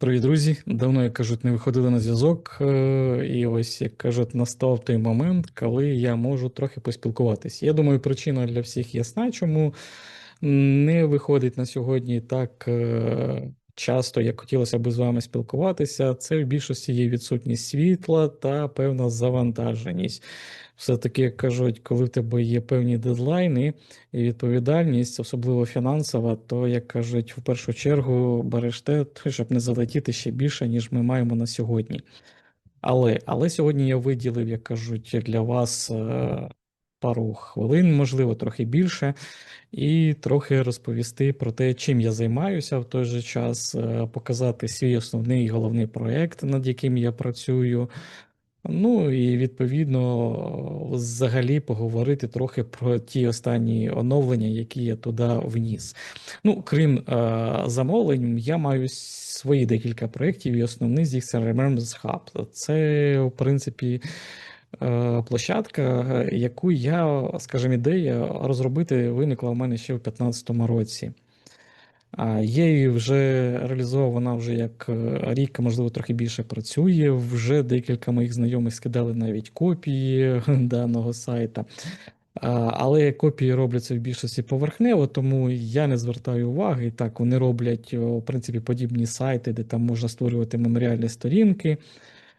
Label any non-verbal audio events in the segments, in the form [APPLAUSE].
Привіт, друзі! Давно, як кажуть, не виходили на зв'язок. е, І ось, як кажуть, настав той момент, коли я можу трохи поспілкуватись. Я думаю, причина для всіх ясна, чому не виходить на сьогодні так е, часто, як хотілося б з вами спілкуватися. Це в більшості є відсутність світла та певна завантаженість. Все-таки, як кажуть, коли в тебе є певні дедлайни і відповідальність, особливо фінансова, то, як кажуть, в першу чергу береш те, щоб не залетіти ще більше, ніж ми маємо на сьогодні. Але, але сьогодні я виділив, як кажуть, для вас е, пару хвилин, можливо, трохи більше, і трохи розповісти про те, чим я займаюся в той же час, е, показати свій основний головний проєкт, над яким я працюю. Ну і відповідно взагалі поговорити трохи про ті останні оновлення, які я туди вніс. Ну, крім е, замовлень, я маю свої декілька проєктів, і основний з них це Remembrance Hub. Це, в принципі, е, площадка, яку я, скажімо, ідея розробити виникла в мене ще в 2015 році. Є її вже реалізована вже як е, рік, можливо, трохи більше працює. Вже декілька моїх знайомих скидали навіть копії [LAUGHS] даного сайта. Але копії робляться в більшості поверхнево, тому я не звертаю уваги. І так, вони роблять, в принципі, подібні сайти, де там можна створювати меморіальні сторінки.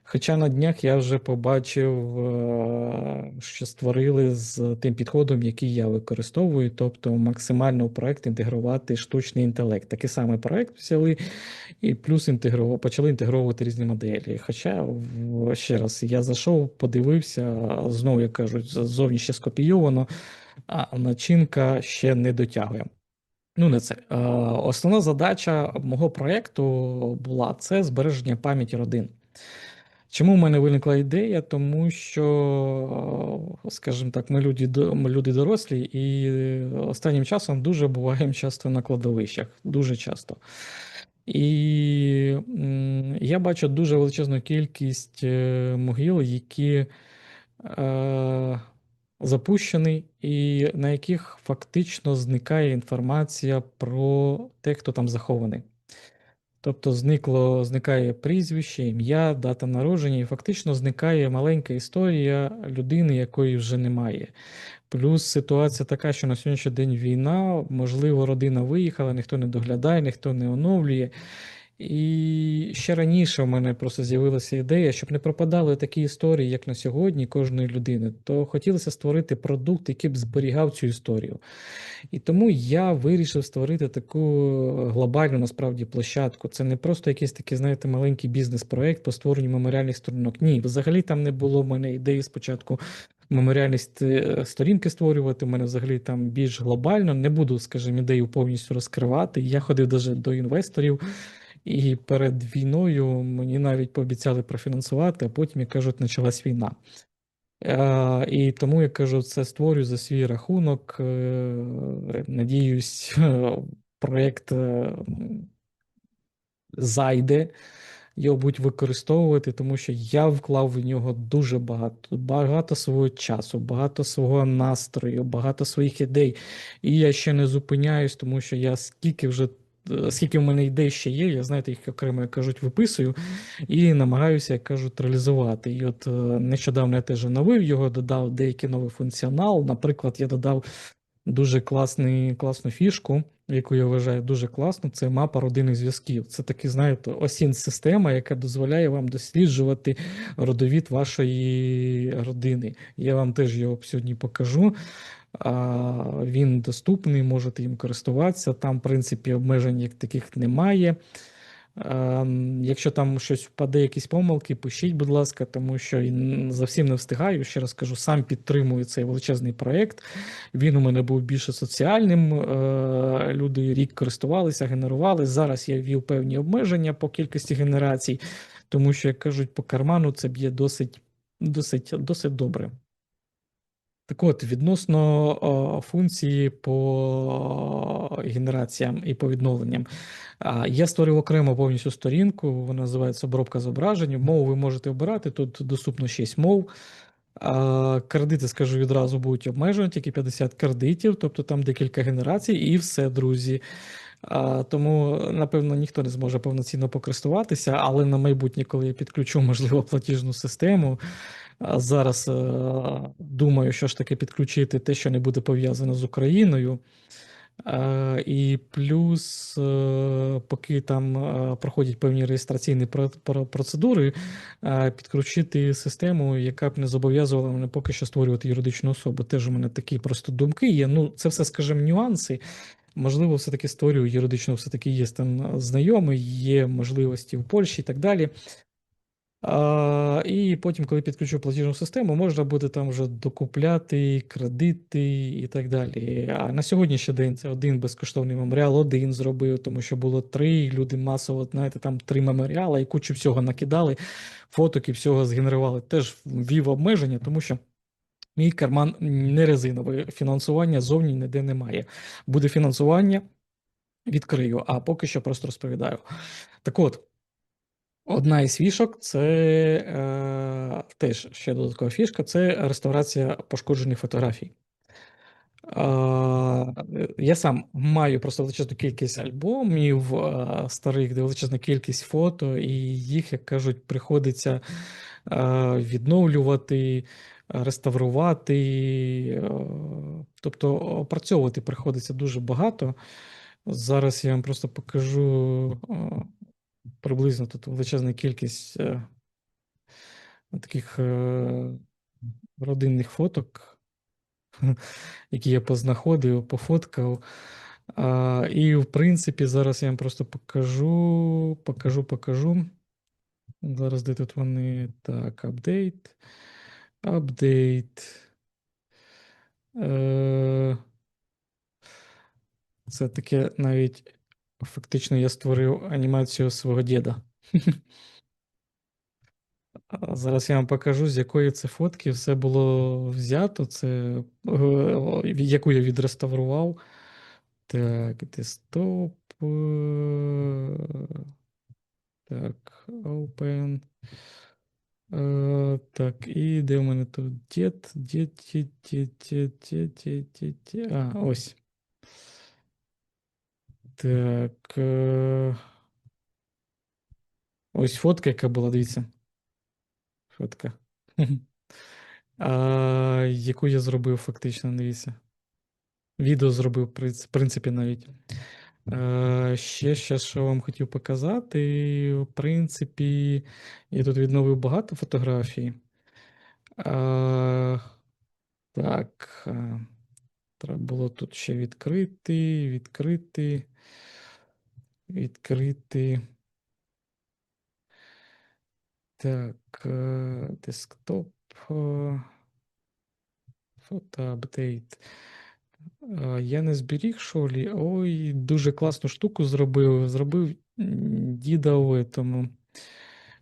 Хоча на днях я вже побачив, е, що створили з тим підходом, який я використовую, тобто максимально в проект інтегрувати штучний інтелект. Такий самий проект взяли і плюс інтегрував, почали інтегровувати різні моделі. Хоча, ще раз, я зайшов, подивився, знову як кажуть, ззовні ще скопійовано, а начинка ще не дотягує. Ну, не це. Е, Основна задача мого проєкту була це збереження пам'яті родин. Чому в мене виникла ідея? Тому що, е, скажімо так, ми люди, люди дорослі, і останнім часом дуже буваємо часто на кладовищах, дуже часто. І я бачу дуже величезну кількість е, могил, які е, запущені, і на яких фактично зникає інформація про те, хто там захований. Тобто зникло, зникає прізвище, ім'я, дата народження, і фактично зникає маленька історія людини, якої вже немає. Плюс ситуація така, що на сьогоднішній день війна, можливо, родина виїхала, ніхто не доглядає, ніхто не оновлює. І ще раніше в мене просто з'явилася ідея, щоб не пропадали такі історії, як на сьогодні, кожної людини, то хотілося створити продукт, який б зберігав цю історію. І тому я вирішив створити таку глобальну насправді площадку. Це не просто якийсь такий, знаєте, маленький бізнес-проект по створенню меморіальних сторінок. Ні, взагалі там не було в мене ідеї спочатку Меморіальність сторінки створювати. У мене взагалі там більш глобально. Не буду, скажімо, ідею повністю розкривати. Я ходив даже до інвесторів. І перед війною мені навіть пообіцяли профінансувати, а потім, як кажуть, почалась війна. Е, І тому я кажу, це створюю за свій рахунок. Е, Надіюсь, проєкт е, зайде, його будуть використовувати, тому що я вклав в нього дуже багато, багато свого часу, багато свого настрою, багато своїх ідей. І я ще не зупиняюсь, тому що я скільки вже. Е, Скільки в мене ідей ще є, я знаєте, їх окремо, як кажуть, виписую і намагаюся, як кажуть, реалізувати. І от е, нещодавно я теж оновив його, додав деякий новий функціонал. Наприклад, я додав дуже класний, класну фішку, яку я вважаю дуже класно. Це мапа родинних зв'язків. Це такий, знаєте, осін система, яка дозволяє вам досліджувати родовід вашої родини. Я вам теж його сьогодні покажу. Він доступний, можете їм користуватися. Там, в принципі, обмежень як таких немає. Ем, Якщо там щось впаде, якісь помилки, пишіть, будь ласка, тому що за всім не встигаю. Ще раз кажу, сам підтримую цей величезний проєкт. Він у мене був більше соціальним. Люди рік користувалися, генерували. Зараз я ввів певні обмеження по кількості генерацій, тому що, як кажуть, по карману це б'є досить, досить, досить добре. Так от, відносно о, функції по генераціям і по відновленням. Я створив окремо повністю сторінку, вона називається обробка зображень. Мову ви можете обирати, тут доступно 6 мов. Кредити, скажу відразу, будуть обмежені, тільки 50 кредитів, тобто там декілька генерацій, і все, друзі. Тому, напевно, ніхто не зможе повноцінно покористуватися, але на майбутнє, коли я підключу, можливо, платіжну систему, зараз е, думаю, що ж таки підключити те, що не буде пов'язано з Україною. Е, І плюс, е, поки там проходять певні реєстраційні про- про- процедури, підключити систему, яка б не зобов'язувала мене поки що створювати юридичну особу. Теж у мене такі просто думки є. Ну, це все, скажімо, нюанси. Можливо, все-таки створюю юридично, все-таки є там знайомий, є можливості в Польщі і так далі. І потім, коли підключу платіжну систему, можна буде там вже докупляти кредити і так далі. А на сьогоднішній день це один безкоштовний меморіал, один зробив, тому що було три, люди масово, знаєте, там три меморіали і кучу всього накидали, фоток і всього згенерували. Теж ввів обмеження, тому що. Мій карман не резиновий, фінансування зовні ніде немає. Буде фінансування, відкрию, а поки що просто розповідаю. Так от, одна із фішок це е, теж ще додаткова фішка це реставрація пошкоджених фотографій. А, я сам маю просто величезну кількість альбомів а, старих, де величезна кількість фото, і їх, як кажуть, приходиться а, відновлювати, реставрувати. а, Тобто опрацьовувати приходиться дуже багато. Зараз я вам просто покажу а, приблизно тут величезна кількість е, таких е, родинних фоток [LAUGHS] які я познаходив, пофоткав. І, в принципі, зараз я вам просто покажу, покажу, покажу. Зараз де тут вони? Так, апдейт. Апдейт. Е, Це таке навіть Фактично, я створив анімацію свого діда. [LAUGHS] Зараз я вам покажу, з якої це фотки все було взято, це е, яку я відреставрував. Так, де стоп. Е, так, open. Е, так, і де у мене тут дід, дід, дід, дід, дід, дід, дід, дід. А, ось. Так. е, Ось фотка, яка була, дивіться. Фотка. А, яку я зробив фактично, дивіться. Відео зробив, в принципі, навіть. Е, ще, ще, що вам хотів показати. В принципі, я тут відновив багато фотографій. Е, так. Треба було тут ще відкрити, відкрити, відкрити. Так, е, десктоп. е, Фото апдейт. Е, Я не зберіг шолі. Ой, дуже класну штуку зробив. Зробив діда в этому.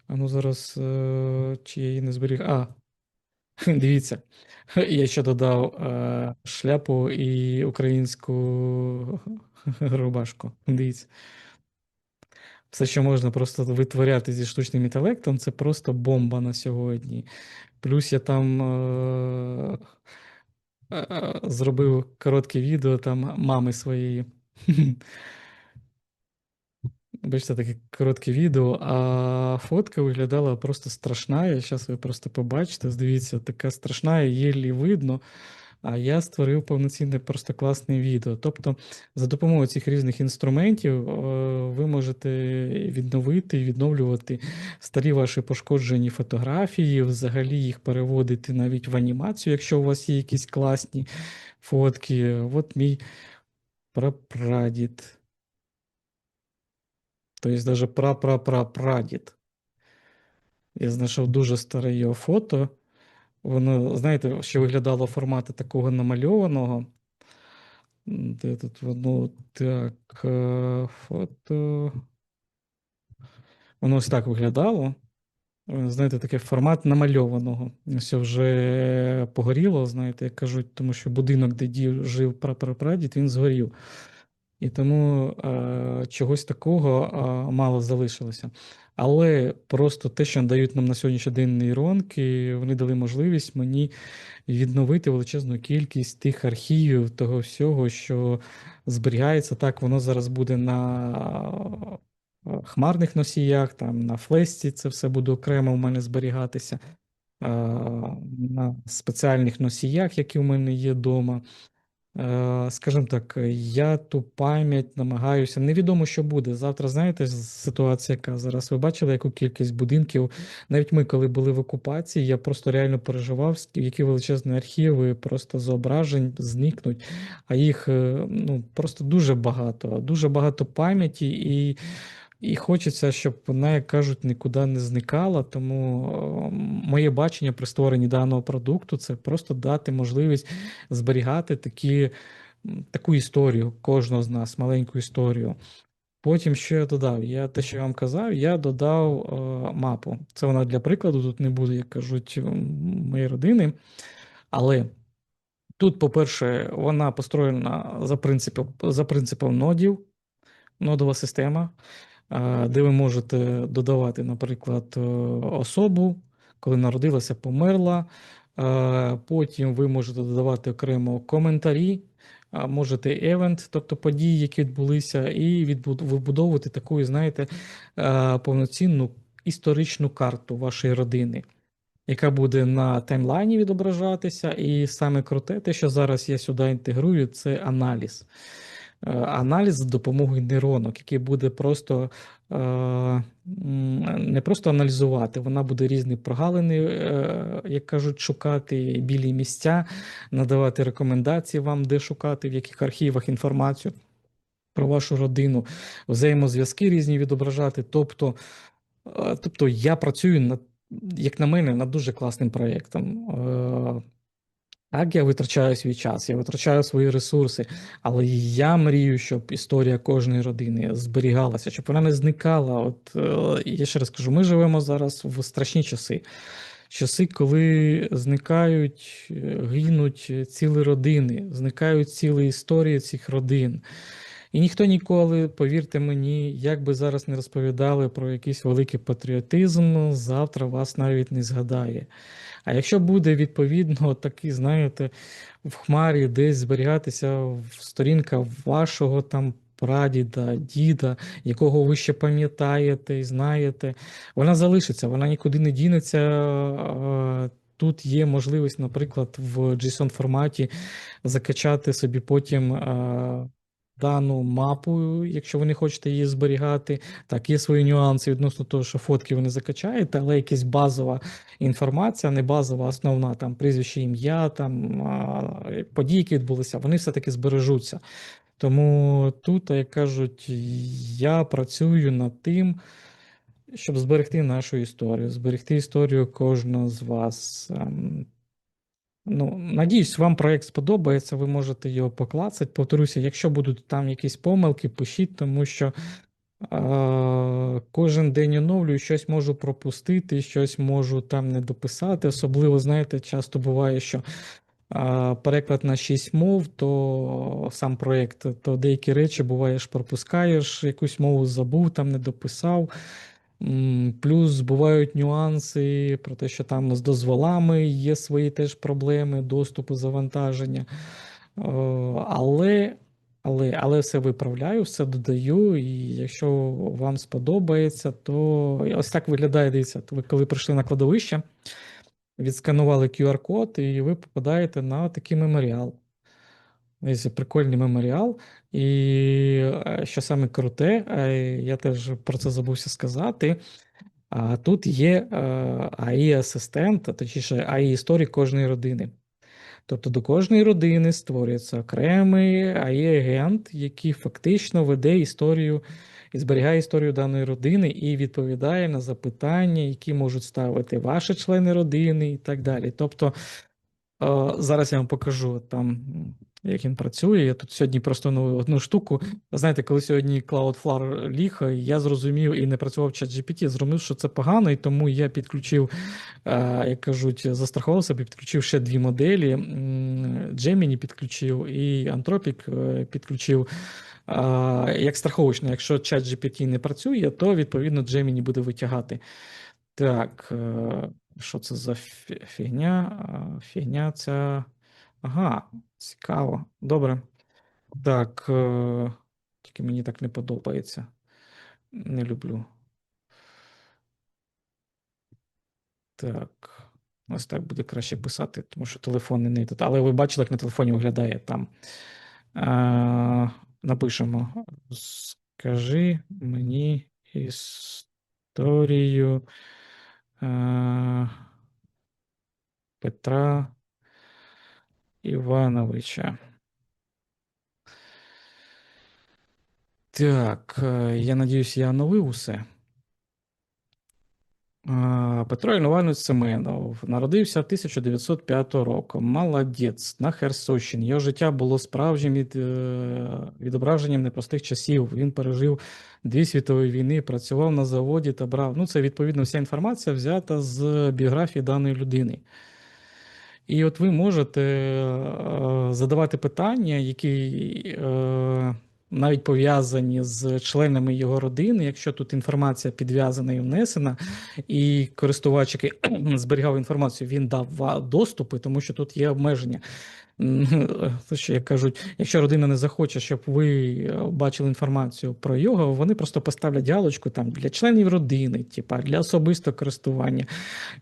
А ну зараз, чи я її не зберіг. А, [LAUGHS] дивіться. Я ще додав шляпу і українську [LAUGHS] рубашку. Дивіться. Все, що можна просто витворяти зі штучним інтелектом, це просто бомба на сьогодні. Плюс я там е, е, зробив коротке відео там мами своєї. [LAUGHS] Бачите, таке коротке відео, а фотка виглядала просто страшна. Зараз ви просто побачите. Дивіться, така страшна, єлі видно. А я створив повноцінне просто класне відео. Тобто, за допомогою цих різних інструментів е, ви можете відновити і відновлювати старі ваші пошкоджені фотографії, взагалі їх переводити навіть в анімацію, якщо у вас є якісь класні фотки. От мій прапрадід. Тобто, навіть прапрапрапрадід. Я знайшов дуже старе його фото. Воно, знаєте, ще виглядало формату такого намальованого. Де тут воно так, е, фото. Воно ось так виглядало. Е, Знаєте, такий формат намальованого. Ось вже погоріло, знаєте, як кажуть, тому що будинок, де дів жив прапрапрадід, він згорів. і тому е, чогось такого е, мало залишилося. Але просто те, що дають нам на сьогоднішній день нейронки, вони дали можливість мені відновити величезну кількість тих архівів, того всього, що зберігається. Так, воно зараз буде на е, хмарних носіях, там на флесті це все буде окремо в мене зберігатися, е, на спеціальних носіях, які в мене є вдома. Е, Скажімо так, я ту пам'ять намагаюся. Невідомо, що буде. Завтра, знаєте, ситуація, яка зараз ви бачили, яку кількість будинків. Навіть ми, коли були в окупації, я просто реально переживав, які величезні архіви просто зображень зникнуть, а їх е, ну, просто дуже багато, дуже багато пам'яті і. І хочеться, щоб вона, як кажуть, нікуди не зникала. Тому е, моє бачення при створенні даного продукту це просто дати можливість зберігати такі, таку історію кожного з нас, маленьку історію. Потім, що я додав? Я те, що я вам казав, я додав е, мапу. Це вона для прикладу, тут не буде, як кажуть, моєї родини. Але тут, по-перше, вона построєна за принципом, за принципом нодів, нодова система де ви можете додавати, наприклад, е, особу, коли народилася, померла. Потім ви можете додавати окремо коментарі, можете евент, тобто події, які відбулися, і вибудовувати таку, знаєте, повноцінну історичну карту вашої родини. Яка буде на таймлайні відображатися, і саме круте, те, що зараз я сюди інтегрую, це аналіз. Е, аналіз з допомогою нейронок, який буде просто е, не просто аналізувати, вона буде різні прогалини, е, як кажуть, шукати білі місця, надавати рекомендації вам, де шукати, в яких архівах інформацію про вашу родину, взаємозв'язки різні відображати. Тобто, тобто я працюю над, як на мене, над дуже класним проєктом. Так, я витрачаю свій час, я витрачаю свої ресурси, але я мрію, щоб історія кожної родини зберігалася, щоб вона не зникала. От е, я ще раз кажу: ми живемо зараз в страшні часи. Часи, коли зникають, е, гинуть цілі родини, зникають цілі історії цих родин. І ніхто ніколи, повірте мені, як би зараз не розповідали про якийсь великий патріотизм, завтра вас навіть не згадає. А якщо буде відповідно такий, знаєте, в хмарі десь зберігатися сторінка вашого там прадіда, діда, якого ви ще пам'ятаєте і знаєте, вона залишиться, вона нікуди не дінеться. Тут є можливість, наприклад, в JSON форматі закачати собі потім дану мапу, якщо ви не хочете її зберігати. Так, є свої нюанси відносно того, що фотки ви не закачаєте, але якась базова інформація, не базова, основна там прізвище, ім'я, там події, які відбулися, вони все-таки збережуться. Тому тут, як кажуть, я працюю над тим. Щоб зберегти нашу історію, зберегти історію кожного з вас. Ну, Надіюсь, вам проєкт сподобається, ви можете його поклацати. Повторюся, якщо будуть там якісь помилки, пишіть, тому що е, кожен день оновлюю, щось можу пропустити, щось можу там не дописати. Особливо, знаєте, часто буває, що е, переклад на 6 мов, то сам проєкт, то деякі речі буваєш, пропускаєш, якусь мову забув, там не дописав. Плюс бувають нюанси про те, що там з дозволами є свої теж проблеми, доступу, завантаження. Але але, але все виправляю, все додаю, і якщо вам сподобається, то ось так виглядає, дивіться, ви коли прийшли на кладовище, відсканували QR-код, і ви попадаєте на такий меморіал. Ось прикольний меморіал. І е, що саме круте, е, я теж про це забувся сказати. А тут є е, асистент точніше, ai історик кожної родини. Тобто до кожної родини створюється окремий ai агент який фактично веде історію і зберігає історію даної родини і відповідає на запитання, які можуть ставити ваші члени родини і так далі. Тобто зараз я вам покажу там як він працює. Я тут сьогодні просто ну, одну штуку. Знаєте, коли сьогодні Cloudflare ліг, я зрозумів і не працював чат GPT, зрозумів, що це погано, і тому я підключив, як кажуть, застрахував себе, підключив ще дві моделі. Gemini підключив і Anthropic е, підключив. Як страховочно, якщо чат GPT не працює, то відповідно Gemini буде витягати. Так, е, що це за фігня? Фігня ця. Ага, цікаво. Добре. Так, е, тільки мені так не подобається. Не люблю. Так. Ось так буде краще писати, тому що телефон не тут. Але ви бачили, як на телефоні виглядає там. А, напишемо. Скажи мені історію а, Петра Івановича. Так, е, я надіюсь, я оновив усе. Петро Іванович Семенов народився 1905 року. Молодець на Херсонщині. Його життя було справжнім від, е, відображенням непростих часів. Він пережив дві світові війни, працював на заводі та брав. Ну, це відповідно вся інформація взята з біографії даної людини. І от ви можете е, задавати питання, які е, навіть пов'язані з членами його родини, якщо тут інформація підв'язана і внесена, і користувач, який [CLEARS THROAT] зберігав інформацію, він дав доступи, тому що тут є обмеження. Що, як кажуть, якщо родина не захоче, щоб ви е, бачили інформацію про його, вони просто поставлять галочку там для членів родини, типа для особистого користування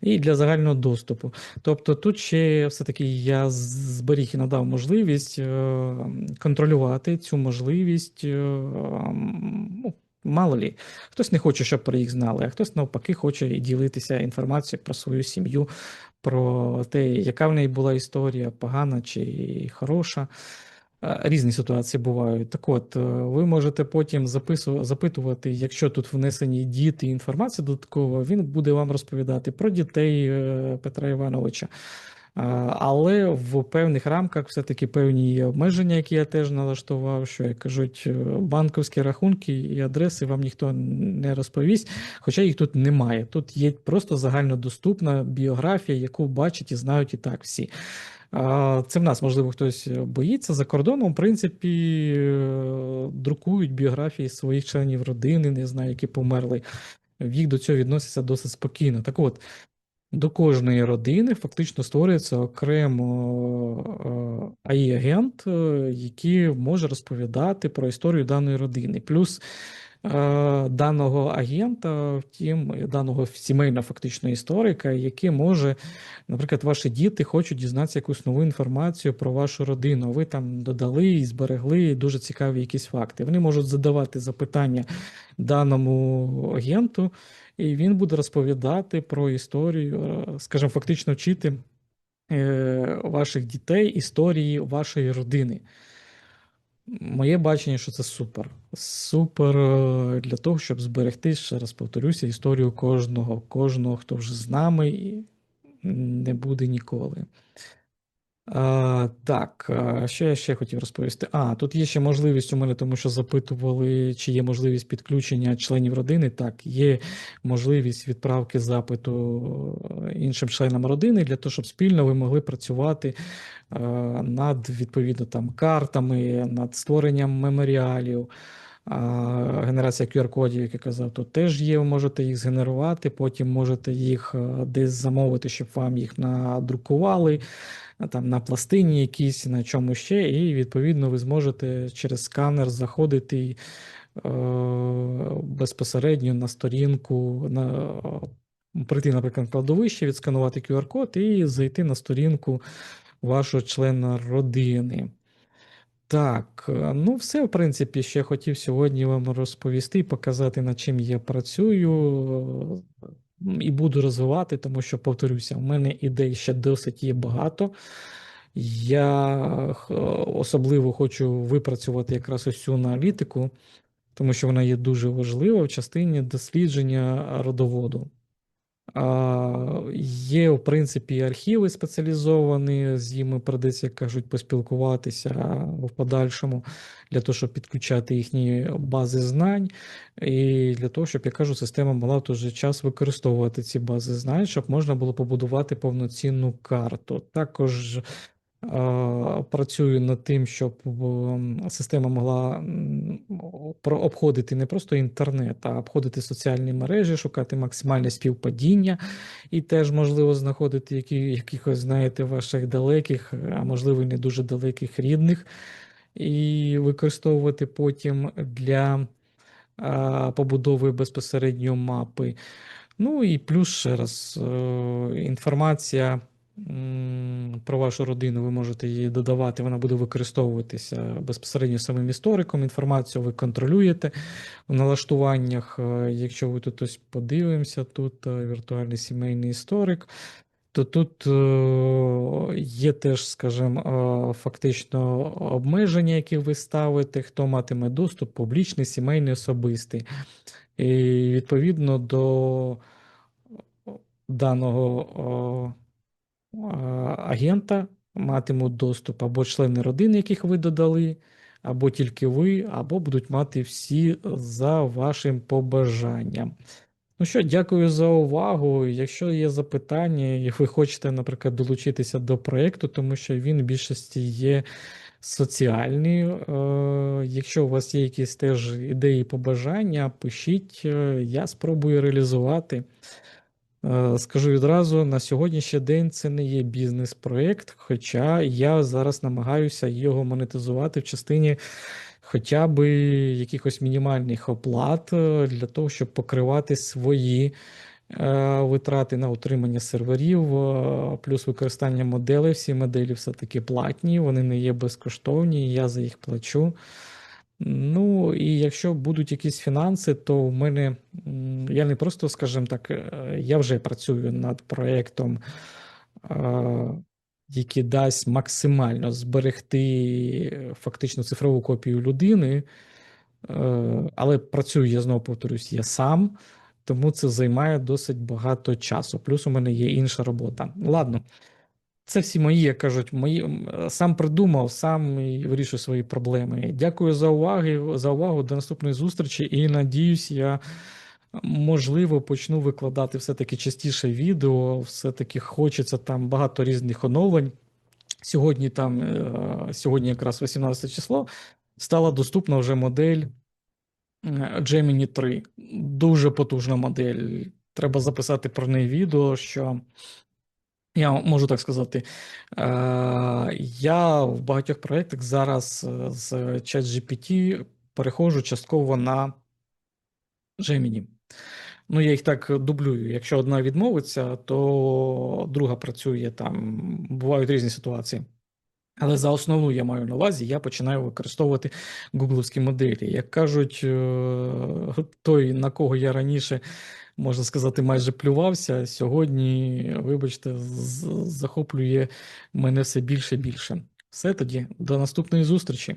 і для загального доступу. Тобто тут ще все-таки я зберіг і надав можливість е, контролювати цю можливість. е, Ну, мало лі, хтось не хоче, щоб про їх знали, а хтось навпаки хоче ділитися інформацією про свою сім'ю, про те, яка в неї була історія, погана чи хороша. Е, Різні ситуації бувають. Так от, е, ви можете потім запису- запитувати, якщо тут внесені діти інформація додаткова, він буде вам розповідати про дітей е, Петра Івановича. А, Але в певних рамках все-таки певні є обмеження, які я теж налаштував, що як кажуть, е, банківські рахунки і адреси вам ніхто не розповість, хоча їх тут немає. Тут є просто загальнодоступна біографія, яку бачать і знають і так всі. Це в нас, можливо, хтось боїться. За кордоном, в принципі, е, друкують біографії своїх членів родини, не знаю, які померли. В їх до цього відносяться досить спокійно. Так от, до кожної родини фактично створюється окремо е, АІ-агент, е, який може розповідати про історію даної родини. Плюс е, даного агента, втім, даного сімейного фактично історика, який може, наприклад, ваші діти хочуть дізнатися якусь нову інформацію про вашу родину. Ви там додали і зберегли дуже цікаві якісь факти. Вони можуть задавати запитання даному агенту. І він буде розповідати про історію, е, скажімо, фактично вчити е, ваших дітей історії вашої родини. Моє бачення, що це супер. Супер е, для того, щоб зберегти, ще раз повторюся, історію кожного, кожного, хто вже з нами і не буде ніколи. А, так, що я ще хотів розповісти? А, тут є ще можливість у мене, тому що запитували, чи є можливість підключення членів родини. Так, є можливість відправки запиту е, іншим членам родини для того, щоб спільно ви могли працювати е, над відповідно там картами, над створенням меморіалів. Генерація QR-кодів, як я казав, тут теж є, ви можете їх згенерувати, потім можете їх е, десь замовити, щоб вам їх надрукували там на пластині якійсь, на чому ще, і відповідно ви зможете через сканер заходити е, безпосередньо на сторінку, на, прийти, наприклад, на кладовище, відсканувати QR-код і зайти на сторінку вашого члена родини. Так, е, ну все, в принципі, ще хотів сьогодні вам розповісти показати, над чим я працюю е, і буду розвивати, тому що, повторюся, в мене ідей ще досить є багато. Я особливо хочу випрацювати якраз ось цю аналітику, тому що вона є дуже важлива в частині дослідження родоводу. Є, в принципі, архіви спеціалізовані, з ними придеться, як кажуть, поспілкуватися в подальшому для того, щоб підключати їхні бази знань, і для того, щоб, я кажу, система могла в той же час використовувати ці бази знань, щоб можна було побудувати повноцінну карту. Також працюю над тим, щоб система могла обходити не просто інтернет, а обходити соціальні мережі, шукати максимальне співпадіння і теж можливо знаходити які, якихось, знаєте, ваших далеких, а можливо, не дуже далеких рідних, і використовувати потім для побудови безпосередньо мапи. Ну і плюс ще раз, е, інформація про вашу родину, ви можете її додавати, вона буде використовуватися безпосередньо самим істориком. Інформацію ви контролюєте в налаштуваннях. Е, Якщо ви тут ось подивимося, тут е, віртуальний сімейний історик. То тут е, є теж, скажімо, фактично обмеження, які ви ставите, хто матиме доступ, публічний, сімейний, особистий. І відповідно до даного агента матимуть доступ або члени родини, яких ви додали, або тільки ви, або будуть мати всі за вашим побажанням. Ну що, дякую за увагу. Якщо є запитання, і ви хочете, наприклад, долучитися до проєкту, тому що він в більшості є соціальний. е, Якщо у вас є якісь теж ідеї, побажання, пишіть, е, я спробую реалізувати. Е, Скажу відразу, на сьогоднішній день це не є бізнес-проєкт, хоча я зараз намагаюся його монетизувати в частині хоча б якихось мінімальних оплат е, для того, щоб покривати свої е, витрати на утримання серверів, плюс використання моделей. Всі моделі все-таки платні, вони не є безкоштовні, я за їх плачу. Ну, і якщо будуть якісь фінанси, то в мене я не просто, скажімо так, е, я вже працюю над проєктом, е, який дасть максимально зберегти е, фактично цифрову копію людини. Але працюю, я знову повторюсь, я сам, тому це займає досить багато часу. Плюс у мене є інша робота. Ладно. Це всі мої, як кажуть, мої сам придумав, сам і вирішую свої проблеми. Дякую за увагу, за увагу. До наступної зустрічі. І надіюсь, я можливо почну викладати все-таки частіше відео. Все-таки хочеться там багато різних оновлень. Сьогодні там, е, сьогодні якраз 18 число, стала доступна вже модель е, Gemini 3. Дуже потужна модель. Треба записати про неї відео, що. Я можу так сказати, е, я в багатьох проєктах зараз е, з ChatGPT переходжу частково на Gemini. Ну, я їх так дублюю. Якщо одна відмовиться, то друга працює там. Бувають різні ситуації. Але за основну я маю на увазі, я починаю використовувати гугловські моделі. Як кажуть, е, той, на кого я раніше, можна сказати, майже плювався, сьогодні, вибачте, захоплює мене все більше і більше. Все тоді, до наступної зустрічі.